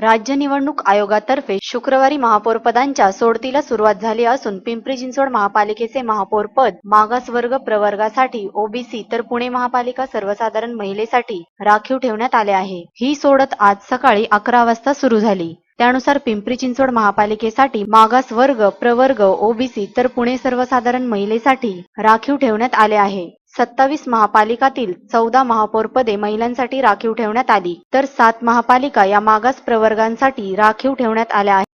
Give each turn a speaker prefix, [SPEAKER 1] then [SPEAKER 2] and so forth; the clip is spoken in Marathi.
[SPEAKER 1] राज्य निवडणूक आयोगातर्फे शुक्रवारी महापौरपदांच्या सोडतीला सुरुवात झाली असून पिंपरी चिंचवड महापालिकेचे महापौरपद मागासवर्ग प्रवर्गासाठी ओबीसी तर पुणे महापालिका सर्वसाधारण महिलेसाठी राखीव ठेवण्यात आले आहे. ही सोडत आज सकाळी अकरा वाजता सुरू झाली. त्यानुसार पिंपरी चिंचवड महापालिकेसाठी मागास वर्ग प्रवर्ग ओबीसी तर पुणे सर्वसाधारण महिलेसाठी राखीव ठेवण्यात आले आहे. सत्तावीस महापालिकातील चौदा महापौरपदे महिलांसाठी राखीव ठेवण्यात आली. तर सात महापालिका या मागास प्रवर्गांसाठी राखीव ठेवण्यात आल्या आहेत.